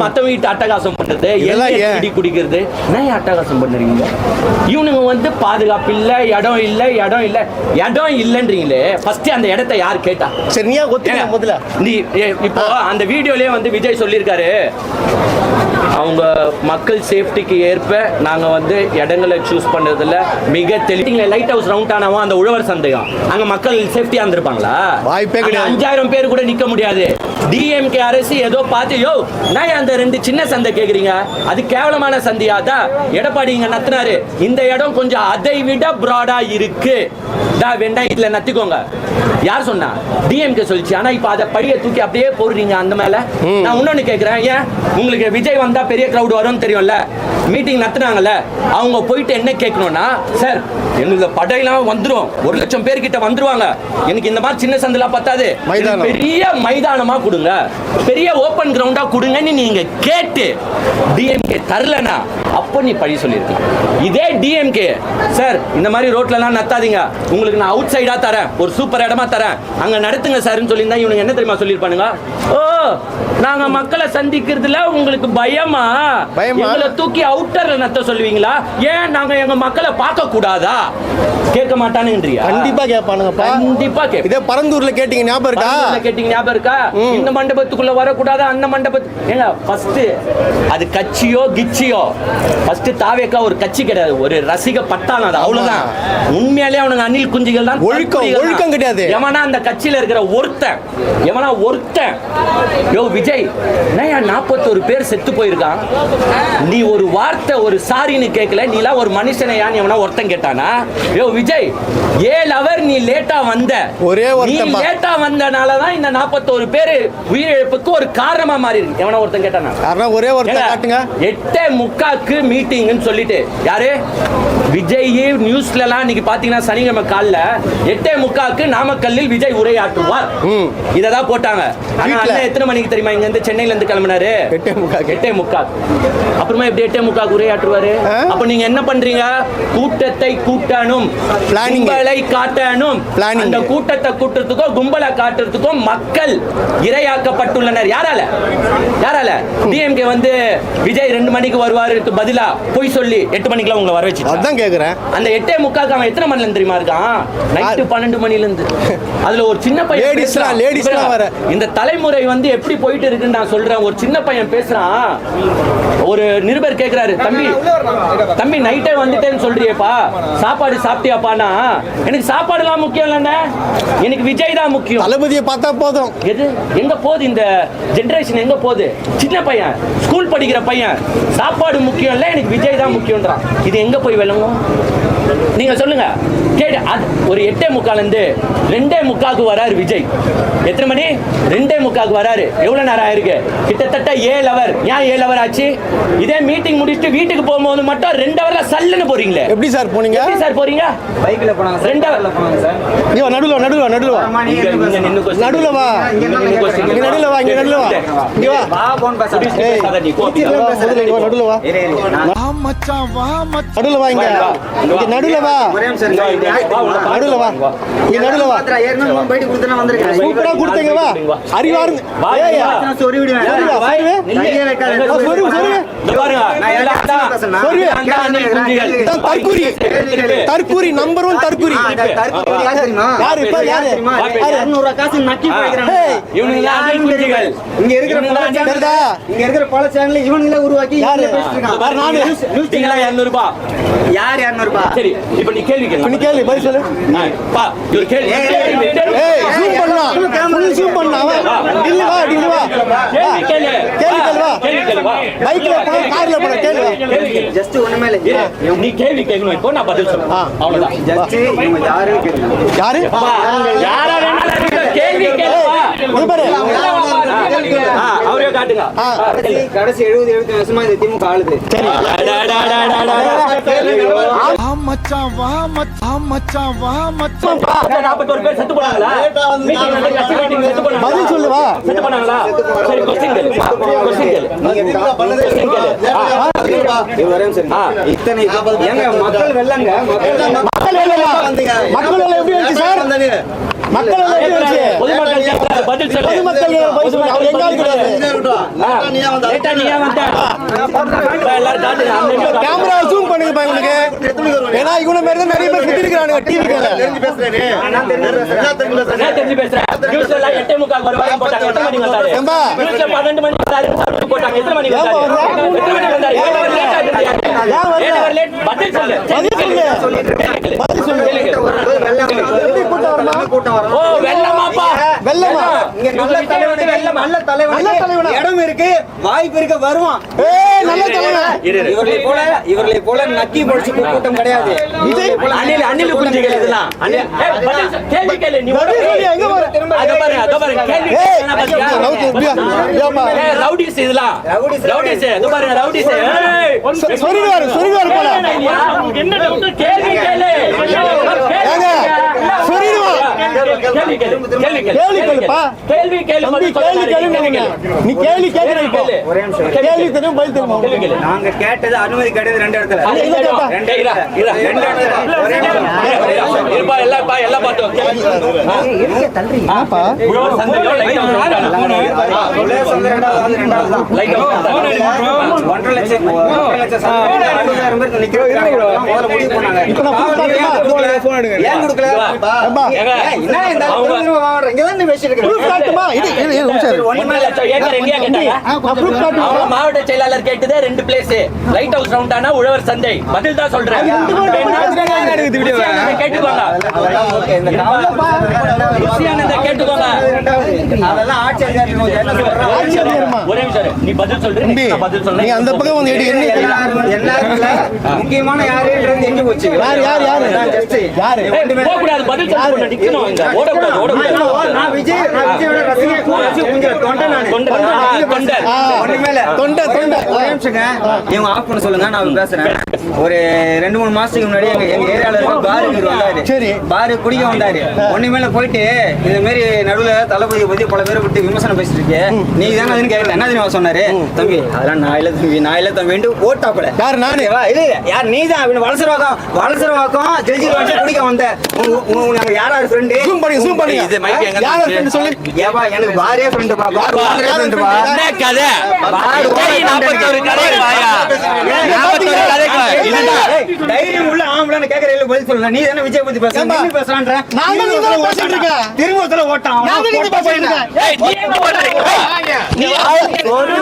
மத்தவங்க கிட்ட அட்டகாசம் பண்றது? குடி குடிக்கிறது? என்ன அட்டகாசம் பண்ணுறீங்க இவனுங்க வந்து பாதுகாப்பு இல்ல இடம் இல்ல இடம் இல்ல. இடம் இல்லைன்றீங்களே. ஃபர்ஸ்ட் அந்த இடத்த யார் கேட்டா? சரி ஒத்துக்க ஏங்க, முதல்ல? நீ இப்போ அந்த வீடியோலயே வந்து விஜய் சொல்லியிருக்காரு. அவங்க மக்கள் சேஃப்டிக்கு ஏற்ப நாங்க வந்து இடங்களை சூஸ் பண்றதுல மிக தெளிவு லைட் ஹவுஸ் ரவுண்ட் ஆனவன் அந்த உழவர் சந்தேகம். அங்க மக்கள் சேஃப்டியா இருந்திருப்பாங்களா? வாய்ப்பே கிடையாது. அஞ்சாயிரம் பேர் கூட நிக்க முடியாது. டிஎம்கே அரசு ஏதோ பார்த்து யோ நான் அந்த ரெண்டு சின்ன சந்தை கேக்குறீங்க. அது கேவலமான சந்தையா? தான் எடப்பாடி இங்க நத்துனாரு. இந்த இடம் கொஞ்சம் அதை விட ப்ராடா இருக்கு. வேண்டாம் இதுல நத்திக்கோங்க. யார் சொன்னா? டிஎம்கே சொல்லிச்சு. ஆனா இப்ப அதை படியை தூக்கி அப்படியே போடுறீங்க அந்த மேல. நான் இன்னொன்னு கேக்குறேன். ஏன்? உங்களுக்கு விஜய் வந்தா பெரிய கிரவுட் வரும்னு தெரியும்ல. மீட்டிங் நடத்துனாங்கல்ல அவங்க போயிட்டு என்ன கேட்கணும்னா சார் எங்களுக்கு படையெல்லாம் வந்துரும். ஒரு லட்சம் பேர் கிட்ட வந்துருவாங்க. எனக்கு இந்த மாதிரி சின்ன சந்தெல்லாம் பத்தாது. பெரிய மைதானமா கொடுங்க. பெரிய ஓபன் கிரவுண்டா கொடுங்கன்னு நீங்க கேட்டு டிஎம்கே தரலனா அப்ப நீ பழி சொல்லியிருக்கலாம் இதே டிஎம்கே சார் இந்த மாதிரி ரோட்ல எல்லாம் நத்தாதீங்க. உங்களுக்கு நான் அவுட் சைடா தரேன். ஒரு சூப்பர் இடமா தரேன். அங்க நடத்துங்க சார்னு சொல்லியிருந்தா இவனுங்க என்ன தெரியுமா சொல்லியிருப்பானுங்க? ஓ நாங்க மக்களை சந்திக்கிறதுல உங்களுக்கு பயமா? பயமா? எங்களை தூக்கி அவுட்டர்ல நத்த சொல்லுவீங்களா? ஏன் நாங்க எங்க மக்களை பார்க்க கூடாதா கேட்க மாட்டானுங்கன்றியா? கண்டிப்பா கேட்பானுங்கப்பா. கண்டிப்பா கேட்பேன் இதே பரந்தூர்ல கேட்டீங்க ஞாபகம் இருக்கா? கேட்டீங்க ஞாபகம் இருக்கா. இந்த மண்டபத்துக்குள்ள வரக்கூடாது? அந்த மண்டபத்து ஏங்க ஃபர்ஸ்ட் அது கட்சியோ கிச்சியோ ஃபர்ஸ்ட் தாவேக்கா ஒரு கட்சி கிடையாது. ஒரு ரசிக பட்டாளம் அது. அவ்வளவுதான். உண்மையாலே அவனுங்க அணில் குஞ்சுகள் தான் ஒழுக்கம். ஒழுக்கம் கிடையாது. எவனா அந்த கட்சியில இருக்கிற ஒருத்தன் எவனா ஒருத்தன் யோ விஜய் நான் நாற்பத்தோரு பேர் செத்து போயிருக்கான். நீ ஒரு வார்த்தை ஒரு சாரின்னு கேட்கல. நீலாம் ஒரு மனுஷனையான்னு எவனா ஒருத்தன் கேட்டானா? யோ விஜய் ஏழு அவர் நீ லேட்டா வந்த. ஒரே நீ. லேட்டா வந்தனால தான் இந்த நாற்பத்தோரு பேர் உயிரிழப்புக்கு ஒரு காரணமா மாறி இருக்கு எவனா ஒருத்தன் கேட்டானா யாருன்னா ஒரே ஒருத்தர் காட்டுங்க. எட்டே முக்காக்கு மீட்டிங்னு சொல்லிட்டு. யாரு? விஜய் நியூஸ்ல எல்லாம் இன்னைக்கு பாத்தீங்கன்னா சனிக்கிழமை காலைல எட்டே முக்காக்கு நாமக்கல்லில் விஜய் உரையாற்றுவார். ம். இததான் போட்டாங்க. ஆனா வீட்ல. அண்ணன் எத்தனை மணிக்கு தெரியுமா? இங்க இருந்து சென்னையில இருந்து கிளம்பினாரு. எட்டே முக்காக்கு. எட்டே முக்காக்கு. அப்புறமா எப்படி எட்டே முக்காக்கு உரையாற்றுவாரு? அப்ப நீங்க என்ன பண்றீங்க? கூட்டத்தை கூட்டணும். கும்பலை காட்டணும். அந்த கூட்டத்தை கூட்டுறதுக்கோ கும்பலை காட்டுறதுக்கோ மக்கள் இரையாக்கப்பட்டுள்ளனர். யாரால? யாரால? டிஎம்கே வந்து விஜய் ரெண்டு மணிக்கு வருவாருக்கு பதிலா பொய் சொல்லி எட்டு மணிக்கெல்லாம் உங்களை வர வச்சு அதான் கேக்குறேன். அந்த எட்டே முக்காக்கு அவன் எத்தனை மணில தெரியுமா இருக்கான்? நைட்டு பன்னெண்டு மணில இருந்து அதுல ஒரு சின்ன பையன் எல்லாம் வர. இந்த தலைமுறை வந்து எப்படி போயிட்டு இருக்குன்னு நான் சொல்றேன். ஒரு சின்ன பையன் பேசுறான். ஒரு நிருபர் கேக்குறாரு தம்பி தம்பி நைட்டே வந்துட்டேன்னு சொல்றியேப்பா. சாப்பாடு சாப்பிட்டியாப்பானா எனக்கு சாப்பாடுலாம் முக்கியம் இல்லைண்ணே. எனக்கு விஜய் தான் முக்கியம். தளபதியை பார்த்தா போதும். எது? எங்க போகுது இந்த ஜெனரேஷன் எங்க போகுது? சின்ன பையன். ஸ்கூல் படிக்கிற பையன். சாப்பாடு முக்கியம் இல்ல எனக்கு விஜய் தான் முக்கியம்ன்றான். இது எங்க போய் விளங்கும்? நீங்க சொல்லுங்க. கேடு அது ஒரு எட்டே முக்கால இருந்து ரெண்டே முக்காக்கு வராரு விஜய். எத்தனை மணி? ரெண்டே முக்காக்கு வராரு. எவ்வளவு நேரம் ஆயிருக்கு? கிட்டத்தட்ட ஏழு அவர் ஏன் ஏழு அவர் ஆச்சு? இதே மீட்டிங் முடிச்சுட்டு வீட்டுக்கு போகும்போது மட்டும் ரெண்டு ஹவர்ல சல்லுன்னு போறீங்களே. எப்படி சார் போனீங்க? எப்படி சார் போறீங்க? பைக்ல போனாங்க சார் ரெண்டு கார்ல போனாங்க சார். வா நடுவுல நடுவுல வா, நடுவுல நடுவுல வா. நடுவுல வா, இங்க நடுவுல வா. இங்க. நடுவுல வா, இங்க வா, வா. இங்க. இங்க. வா. வா, இங்க வா சூப்பரா கொடுத்தீங்க வா. சொறி விடுவேன். தற்குறி நம்பர் ஒன் தற்குறி ஆ, த- தற்கொலை யார்? யாரு இப்ப? இருநூறு காசு நக்கி. இங்க இருக்கிற இங்க இருக்கிற பல சேனல் இவனுங்களே உருவாக்கி யாரு? இவனுங்களே பேசிட்டு இருக்காங்க. வேற நானு. நியூஸ்- நியூஸ் நீங்களா சேனல் 200 ரூபாய். யார் இரநூறு ரூபாய் சரி இப்ப நீ கேள்வி கேளு. நீ கேளு பதில் சொல்லு பா, இவர் கேள்வி ஏய், கேள்வி கேளு. ஏய் ஜூம் பண்ணா ஃபுல் ஜூம் பண்ணா டில்லு வா டில்லு வா கேள்வி கேளு. கேள்வி கேளு வா. கேள்வி. பைக்ல போனா கார்ல வா கேள்வி கேளு. ஜஸ்ட் ஒண்ணுமே இல்ல நீ கேள்வி கேட்கணும் இப்போ நான் பதில். சொல்றேன் அவ்வளவுதான் ஜஸ்ட் இவங்க யாரு அப்பா, யாரா வேணாலும் இருக்கட்டும், கேள்வி அவரையே காட்டுங்க. கடைசி எழுபது எழுபத்தி வருஷமா இந்த திமுக ஆளுது சரி டா, டா, டா, டா, டா, டா. மொத்தம் 41 பேர் செத்து போனாங்களா? மீட்டிங் நடந்து கட்சி மீட்டிங் செத்து போனாங்களா? பதில் சொல்லு வா. செத்து போனாங்களா? சரி, question கேளு. Question கேளு. Question கேளு. ஆ, இது வரேன் சார் ஆ. இத்தனை ஏங்க மக்கள் வெள்ளங்க எப்படி சார் மக்கள்? பொதுமக்கள் பதில் சொல்லு. பொதுமக்கள். கேமரா ஜூம் பண்ணுங்க பா ஏன்னா இவனை மாதிரி தான் நிறைய பேர் சுத்தி இருக்கிறானுங்க டிவி என்ன தெரிஞ்சு பேசுற? நியூஸ்ல எல்லாம் எட்டே முக்கால் வருவாங்க போட்டாங்க. எத்தனை மணிக்கு வந்தாரு? ஏம்பா? நியூஸ்ல பன்னெண்டு மணிக்கு வந்தாரு, பதினொன்று போட்டாங்க. எத்தனை மணிக்கு ஏம்பா வந்தாரு? வர்ற? எத்தனை மணிக்கு வந்தாரு? ஏன் அவர் late ஆ இருந்தாரு? ஏன் வர்ற? ஏன் அவர் late? பதில் சொல்லு. பதில் சொல்லு. பதில் சொல்லு. கூட்டம் வருமா? ஓ, வெள்ளமாப்பா. வெள்ளமா? இங்க நல்ல வெள்ளமா. நல்ல தலைவனா? இடம் இருக்கு வாய்ப்பு இருக்கு வருவான் ஏய் நல்ல தலைவன் இரு, இரு. இவர்களை போல இவர்களை போல நக்கி படிச்சு கூட்டம் கிடையாது விஜய் அணில் அணில் குஞ்சுகள் இதெல்லாம் அணில் ஏய், பதில் சொல்லு. கேள்வி கேளு நீ பதில் சொல்லு, எங்க போற? அத பாரு அத பாரு கேள்வி ஏய், கேட்கறா பாத்தியா? ரவுடி, இப்படியா? ஏம்பா? ஏய், ரவுடிஸ் இதெல்லாம் ரவுடிஸ். ரவுடிஸ் இது பாரு ரவுடிஸ் ஏய் சொ- சொருகுவாரு, சொருகுவாரு போல. என்ன டவுட் கேள்வி கேளு ஏங்க, சொருகுவா. கேள்வி கேளு கேள்வி கேளு கேள்வி கேளுப்பா. கேள்வி கேளு தம்பி, கேள்வி சொல்லாதீங்க. கேளுன்னு கேள்வி உன்னை. கேளு நீ கேள்வி. கேளு. ஒரே நிமிஷம் கேள்வி தெரியும் பதில் தெரியுமா கேள்வி கேளு. நாங்க கேட்டது அனுமதி கிடையாது ரெண்டு இடத்துல. ரெண்டே இல்ல, ரெண்டு இடத்துல. ஒரே நிமிஷம். இரு, இரு, இருப்பா, எல்லாம் பா, எல்லாம் பார்த்தோம். ஆப்பா உழவர் சந்தையோ light house விட்டாங்க. உள்ளே சொல்ல ரெண்டாவது, அது ரெண்டாவது house விட்டாங்க. ஒன்றரை லட்சம் ஒன்றரை லட்சம் சம்பளம் அறுபதாயிரம் பேருக்கு நிக்கிறதுக்காக முதல்ல முடிவு பண்ணாங்க. இப்ப நான் ஏன் கொடுக்கல? ஏன் கொடுக்கல? என்ன மாவட்ட செயலாளர் கேட்டதே ரெண்டு பிளேஸ் லைட் ஹவுஸ் ரவுண்டானா உழவர் சந்தை. பதில் தான் சொல்றேன். கேட்டுக்கோங்க. கேட்டுக்கோங்க? ஒரே நிமிஷம் இரு. நீ பதில் சொல்ற தம்பி, நான் பதில் சொல்றேன். நீ அந்த பக்கம் வந்து முக்கியமான யாருன்றது எங்க போச்சு? யார், யார், யாரு? யாரு? ஏய், போகக்கூடாது. பதில் சொல்ல நிக்கணும் இவங்க ஆஃப் பண்ண சொல்லுங்க நான் பேசுறேன். ஒரு ரெண்டு மூணு மாசத்துக்கு முன்னாடி எங்க எங்க ஏரியால இருக்க பாரு வந்தாரு. சரி. பாரு குடிக்க வந்தாரு. ஒண்ணுமேல போயிட்டு இந்த மாதிரி நடுவுல தளபதியை பத்தி பல பேரை விட்டு விமர்சனம் பேசிட்டு இருக்கு. நீ தானே அதுன்னு கேட்கல என்ன தெரியுமா சொன்னாரு? தம்பி அதெல்லாம் நான் இல்ல தம்பி நான் இல்ல தம்பின்ட்டு ஓட்டாப்பல. யார் நானு? வா, இல்ல யார் நீ தான் அவன் வளசரவாக்கம் வளசரவாக்கம் ஜெயிச்சு வந்து குடிக்க வந்த. உங்க- உங்க- உங்க- நாங்க யாரா ஃப்ரெண்டு zoom பண்ணுங்க, zoom பண்ணுங்க. இது mic எங்க யார் இருக்கு? friend சொல்லு. ஏப்பா எனக்கு பாரே ஃப்ரெண்டு பா. பார் வாங்குற friend பா. என்ன கதை? கதை வாயா? வா. இதுதான். தைரியம் உள்ள ஆம்பளைன்னு கேக்குற இல்ல பதில் சொல்லல. நீ தானே விஜய் பத்தி பேசுற? நீ பேசுறான்ற? நான் தான் நீங்க பேசிட்டு ஓட்டான் நான் தான் நீங்க பேசிட்டு இருக்கேன். ஏய், நீ எங்க ஓடுறீங்க? ஏய், நீ ஒரு